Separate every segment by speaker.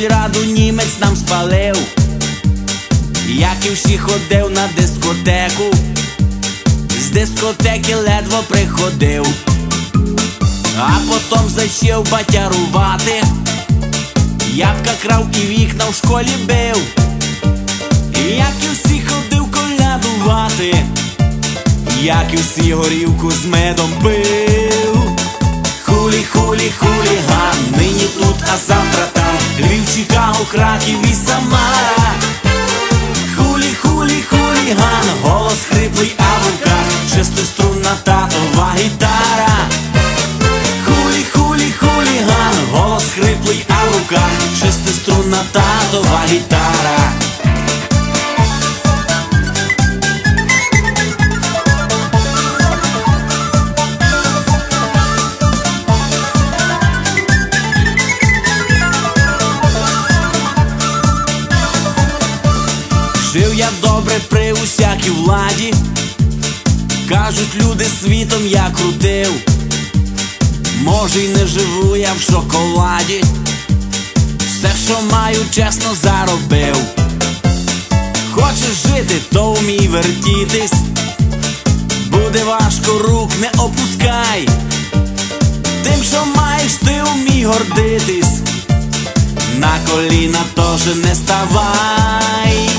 Speaker 1: сільраду німець нам спалив, як і всі ходив на дискотеку, з дискотеки ледво приходив, а потім зачав батярувати, ябка крав і вікна в школі бив, як і всі ходив колядувати, як і всі горівку з медом пив. Хулі, хулі, хуліган, нині тут, а завтра Львів, Чикаго, Краків і Самара Хулі, хулі, хуліган, голос хриплий, а в руках Шестиструнна татова гітара. Хулі, хулі, хуліган, голос хриплий, а в руках Шестиструнна татова гітара Жив я добре при усякій владі, кажуть люди світом я крутив, може й не живу я в шоколаді, все, що маю, чесно заробив. Хочеш жити, то вмій вертітись, буде важко рук не опускай, тим, що маєш, ти вмій гордитись. На коліна теж не ставай.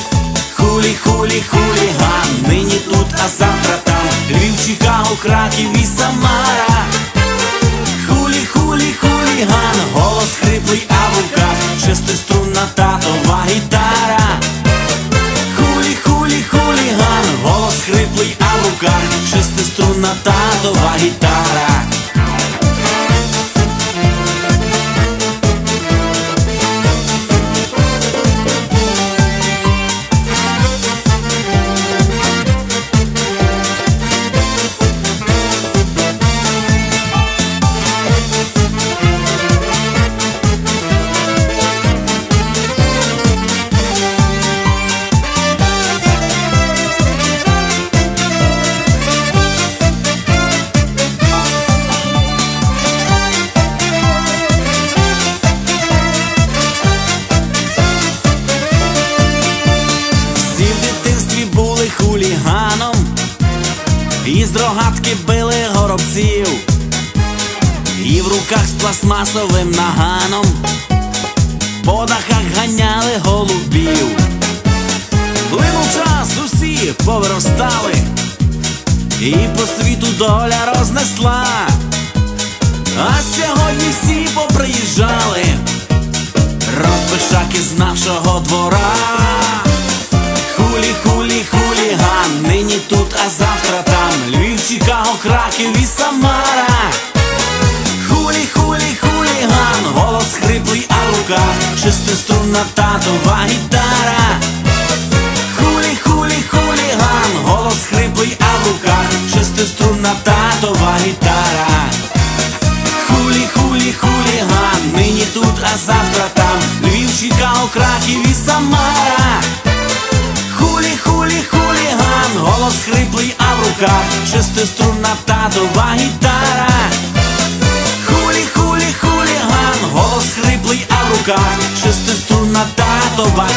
Speaker 1: Хулі, хулі, хуліган, нині тут, а завтра там. Львів, Чикаго, Краків і Самара. Хулі, хулі, хуліган, голос хриплий, а в руках Шестиструнна татова гітара. Хулі, хулі, хуліган, голос хриплий, а в руках Шестиструнна татова гітара руках з пластмасовим наганом, по дахах ганяли голубів. Плинув час, усі повиростали, і по світу доля рознесла, а сьогодні всі поприїжджали, розбишаки з нашого двора. Хулі, хулі, хуліган, нині тут, а завтра там. Львів, Чикаго, Краків Шестиструнна татова гітара. Хулі, хулі, хуліган, голос хриплий, а в руках Шестиструнна татова гітара. Хулі, хулі, хуліган, нині тут, а завтра там. Львів, Чикаго, Краків і Самара. Хулі, хулі, хуліган, голос хриплий, а в руках шестиструнна татова гітара. Руках шестиструнна татова.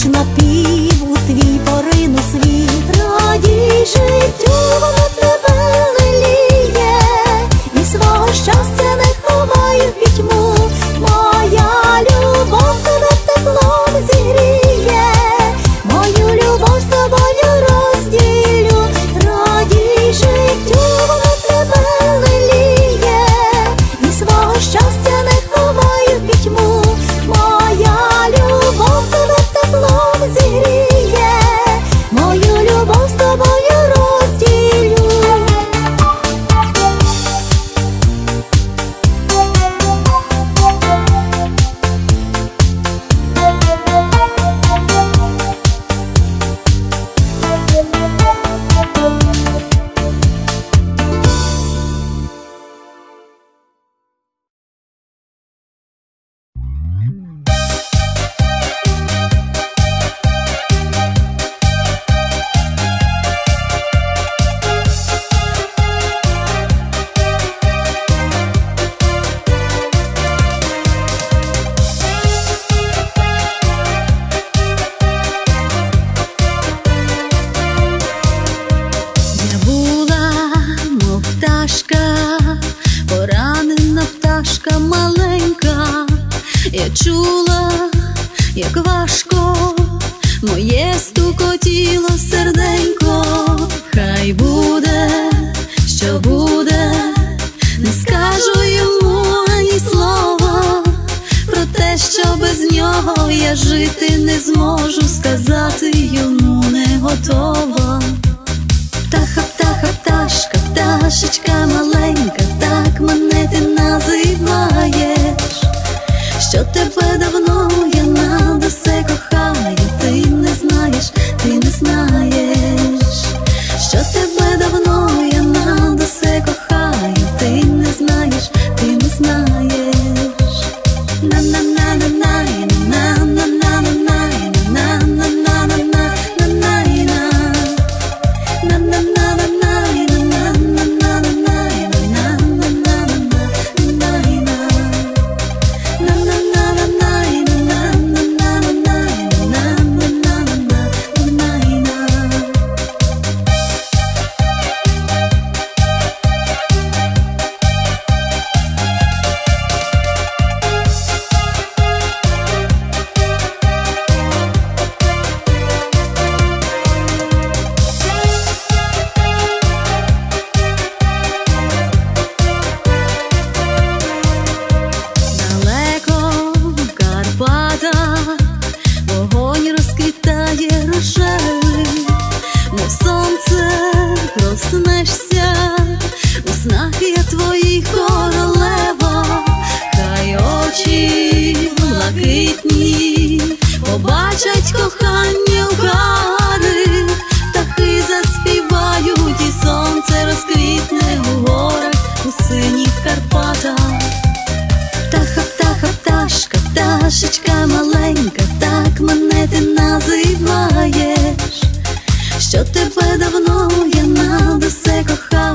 Speaker 2: Хоч напів у твій порину світ радій життю.
Speaker 3: моє стукотіло серденько, хай буде, що буде, не скажу йому ані слова, про те, що без нього я жити не зможу, сказати йому не готова. Птаха, птаха, пташка, пташечка маленька, так мене ти називаєш, що тебе давно. na Мовчать кохання у гари, птахи заспівають, і сонце розквітне у горах у синіх Карпатах. Птаха, птаха, пташка, пташечка маленька, так мене ти називаєш, що тебе давно я на усе кохаю.